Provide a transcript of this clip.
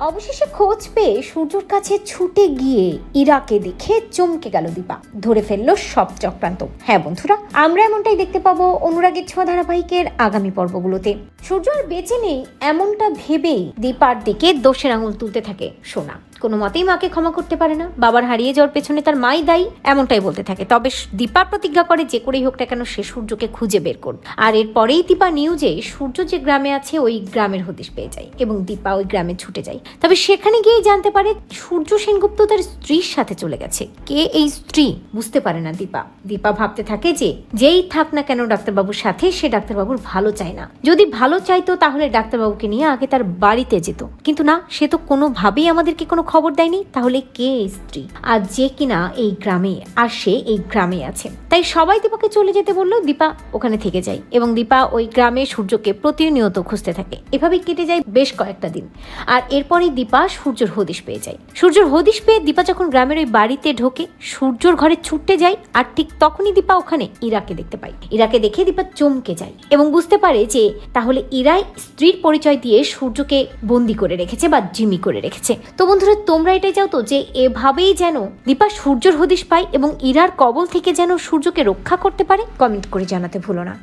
অবশেষে খোঁজ পেয়ে সূর্যর কাছে ছুটে গিয়ে ইরাকে দেখে চমকে গেল দীপা। ধরে ফেলল সব চক্রান্ত। হ্যাঁ বন্ধুরা, আমরা এমনটাই দেখতে পাবো অনুরাগের ছোঁয়া ধারাবাহিকের আগামী পর্বগুলোতে। সূর্য আর বেঁচে নেই এমনটা ভেবেই দীপার দিকে দোষের আঙুল তুলতে থাকে সোনা। কোনো মতেই মাকে ক্ষমা করতে পারে না। বাবার হারিয়ে যাওয়ার পেছনে তার মাই দায়ী, এমনটাই বলতে থাকে। তবে দীপা প্রতিজ্ঞা করে যে করেই হোক না কেন সে সূর্যকে খুঁজে বের করবে আর এরপরেই দীপা নিউজে সূর্য যে গ্রামে আছে, ওই গ্রামের হদিশ পেয়ে যায়। এবং দীপা ওই গ্রামে ছুটে যায়। তবে সেখানে গিয়ে জানতে পারে সূর্য সেনগুপ্ত তার স্ত্রীর সাথে চলে গেছে। কে এই স্ত্রী? বুঝতে পারে না দীপা। দীপা ভাবতে থাকে যে যেই থাক না কেন ডাক্তারবাবুর সাথে সে ডাক্তারবাবুর ভালো চায় না। যদি ভালো চাইতো তাহলে ডাক্তারবাবুকে নিয়ে আগে তার বাড়িতে যেত। কিন্তু না, সে তো কোনোভাবেই আমাদেরকে কোনো খবর দেয়নি। তাহলে কে এই স্ত্রী? আর যে কিনা এই গ্রামে, আর সে এই গ্রামে আছে। তাই সবাই দীপাকে চলে যেতে বলল দীপা ওখানে থেকে যায় এবং দীপা ওই গ্রামে সূর্যকে প্রতিনিয়ত খুঁজতে থাকে। এভাবেই কেটে যায় বেশ কয়েকটা দিন। আর এরপরেই দীপা সূর্যর হদিশ পেয়ে যায়। সূর্যর হদিশ পেয়ে দীপা যখন গ্রামের ওই বাড়িতে ঢোকে, সূর্যর ঘরে ছুটতে যায় আর ঠিক তখনই দীপা ওখানে ইরাকে দেখতে পায়। ইরাকে দেখে দীপা চমকে যায় এবং বুঝতে পারে যে তাহলে ইরাই স্ত্রীর পরিচয় দিয়ে সূর্যকে বন্দি করে রেখেছে বা জিমি করে রেখেছে। তো বন্ধুরা, তোমরা এটাই চাও তো যে এভাবেই যেন দীপা সূর্যর হদিশ পায় এবং ইরার কবল থেকে যেন সূর্যকে রক্ষা করতে পারে? কমেন্ট করে জানাতে ভুলো না।